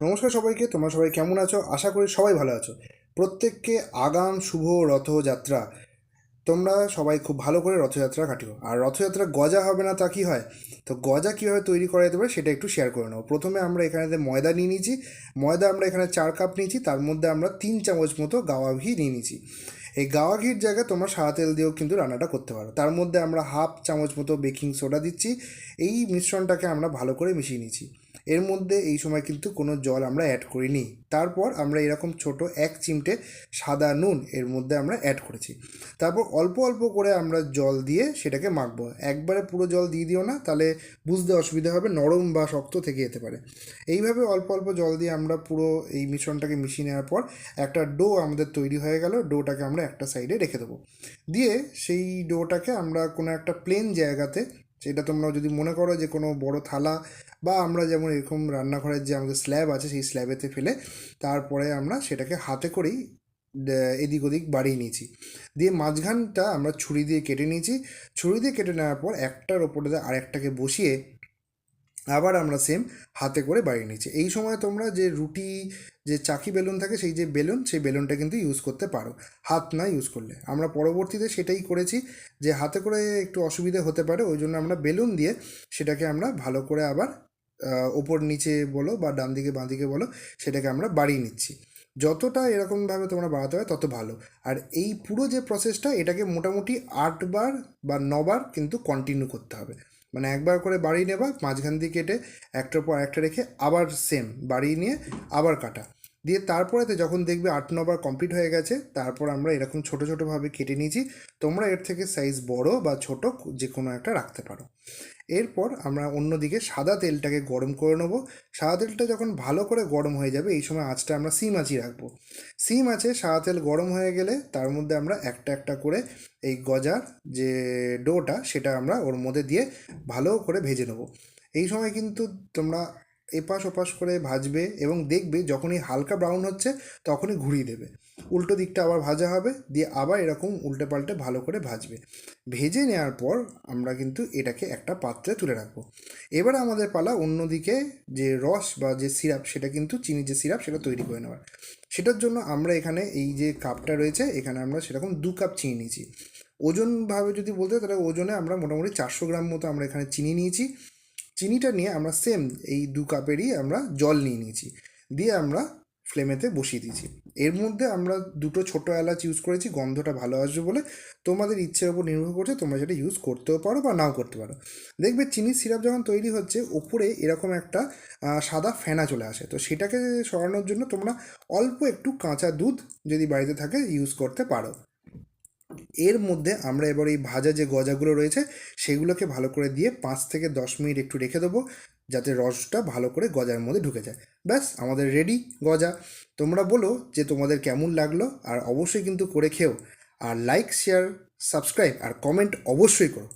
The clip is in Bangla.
নমস্কার সবাইকে, তোমরা সবাই কেমন আছো? আশা করি সবাই ভালো আছো। প্রত্যেককে আগাম, শুভ রথযাত্রা। তোমরা সবাই খুব ভালো করে রথযাত্রা কাটিও। আর রথযাত্রা গজা হবে না তা কি হয়? তো গজা কীভাবে তৈরি করা যেতে পারে সেটা একটু শেয়ার করে নেব প্রথমে আমরা এখানে ময়দা নিয়ে নিয়েছি, ময়দা আমরা এখানে চার কাপ নিয়েছি, তার মধ্যে আমরা তিন চামচ মতো গাওয়া ঘি নিয়ে নিয়েছি। এই গাওয়া ঘির জায়গায় তোমরা সাদা তেল দিয়েও কিন্তু রান্নাটা করতে পারো। তার মধ্যে আমরা হাফ চামচ মতো বেকিং সোডা দিচ্ছি। এই মিশ্রণটাকে আমরা ভালো করে মিশিয়ে নিচ্ছি এর মধ্যে এই সময় কিন্তু কোনো জল আমরা অ্যাড করিনি। তারপর আমরা এরকম ছোট এক চিমটে সাদা নুন এর মধ্যে আমরা অ্যাড করেছি। তারপর অল্প অল্প করে আমরা জল দিয়ে সেটাকে মাখবো। একবারে পুরো জল দিয়ে দিও না, তাহলে বুঝতে অসুবিধা হবে, নরম বা শক্ত থেকে যেতে পারে। এইভাবে অল্প অল্প জল দিয়ে আমরা পুরো এই মিশ্রণটাকে মিশিয়ে নেওয়ার পর একটা ডো আমাদের তৈরি হয়ে গেল, ডোটাকে আমরা একটা সাইডে রেখে দেবো। দিয়ে সেই ডোটাকে আমরা কোনো একটা প্লেন জায়গাতে সেটা তোমরা যদি মনে করো যে কোনো বড় থালা বা আমরা যেমন এরকম রান্নাঘরের যে আমাদের স্ল্যাব আছে সেই স্ল্যাবেতে ফেলে তারপরে আমরা সেটাকে হাতে করেই এদিক ওদিক বাড়িয়ে নিয়েছি। দিয়ে মাঝখানটা আমরা ছুরি দিয়ে কেটে নিয়েছি। ছুরি দিয়ে কেটে নেওয়ার পর একটার ওপরে আরেকটাকে বসিয়ে আবার আমরা সেম হাতে করে বাড়িয়ে নিচ্ছি। এই সময় তোমরা যে রুটি, যে চাকি বেলুন থাকে, সেই যে বেলুন, সেই বেলুনটা কিন্তু ইউজ করতে পারো। হাত না ইউজ করলে। আমরা পরবর্তীতে সেটাই করেছি যে হাতে করে একটু অসুবিধা হতে পারে, ওই জন্য আমরা বেলুন দিয়ে সেটাকে আমরা ভালো করে আবার ওপর নিচে বলো বা ডান দিকে, বাঁ দিকে বলো, সেটাকে আমরা বাড়িয়ে নিচ্ছি। যতটা এরকমভাবে তোমরা বাড়াতে হয় তত ভালো। আর এই পুরো যে প্রসেসটা এটাকে মোটামুটি আটবার বা নবার কিন্তু কন্টিনিউ করতে হবে। মানে একবার করে বাড়ি নেবা, মাঝখান দিয়ে কেটে একটার পর একটা রেখে আবার সেম বাড়ি নিয়ে আবার কাটা। দিয়ে তারপরেতে যখন দেখবে আট নবার কমপ্লিট হয়ে গেছে, তারপর আমরা এরকম ছোটো ছোটোভাবে কেটে নিয়েছি। তোমরা এর থেকে সাইজ বড় বা ছোট যে কোনো একটা রাখতে পারো। এরপর আমরা অন্যদিকে সাদা তেলটাকে গরম করে নেব। সাদা তেলটা যখন ভালো করে গরম হয়ে যাবে, এই সময় আঁচটা আমরা সিম আঁচি রাখব। সিম আছে সাদা তেল গরম হয়ে গেলে তার মধ্যে আমরা একটা একটা করে এই গজার যে ডোটা, সেটা আমরা ওর মধ্যে দিয়ে ভালো করে ভেজে নেব। এই সময় কিন্তু তোমরা এপাশ ওপাশ করে ভাজবে এবং দেখবে যখনই হালকা ব্রাউন হচ্ছে তখনই ঘুরিয়ে দেবে। উল্টো দিকটা আবার ভাজা হবে, দিয়ে আবার এরকম উল্টে পাল্টে ভালো করে ভাজবে। ভেজে নেওয়ার পর আমরা কিন্তু এটাকে একটা পাত্রে তুলে রাখব। এবার আমাদের পালা অন্যদিকে যে রস বা যে সিরাপ সেটা কিন্তু চিনি যে সিরাপ সেটা তৈরি করে নেওয়ার। সেটার জন্য আমরা এখানে এই যে কাপটা রয়েছে, এখানে আমরা সেরকম দু কাপ চিনি নিয়েছি। ওজনভাবে যদি বলতে তাহলে ওজনে আমরা মোটামুটি চারশো গ্রাম মতো আমরা এখানে চিনি নিয়েছি। চিনিটা নিয়ে আমরা সেম এই দু কাপেরই আমরা জল নিয়ে নিয়েছি। দিয়ে আমরা ফ্লেমেতে বসিয়ে দিয়েছি। এর মধ্যে আমরা দুটো ছোটো এলাচ ইউজ করেছি, গন্ধটা ভালো আসবে বলে। তোমাদের ইচ্ছের ওপর নির্ভর করছে, তোমরা সেটা ইউজ করতেও পারো বা নাও করতে পারো। দেখবে চিনির সিরাপ যখন তৈরি হচ্ছে, ওপরে এরকম একটা সাদা ফেনা চলে আসে। তো সেটাকে সরানোর জন্য তোমরা অল্প একটু কাঁচা দুধ যদি বাড়িতে থাকে ইউজ করতে পারো। এর মধ্যে আমরা এবার এই ভাজা যে গজাগুলো রয়েছে, সেগুলোকে ভালো করে দিয়ে পাঁচ থেকে দশ মিনিট একটু রেখে দেবো, যাতে রসটা ভালো করে গজার মধ্যে ঢুকে যায়। ব্যাস, আমাদের রেডি গজা। তোমরা বলো যে তোমাদের কেমন লাগল, আর অবশ্যই কিন্তু করে খেও। আর লাইক শেয়ার সাবস্ক্রাইব আর কমেন্ট অবশ্যই করো।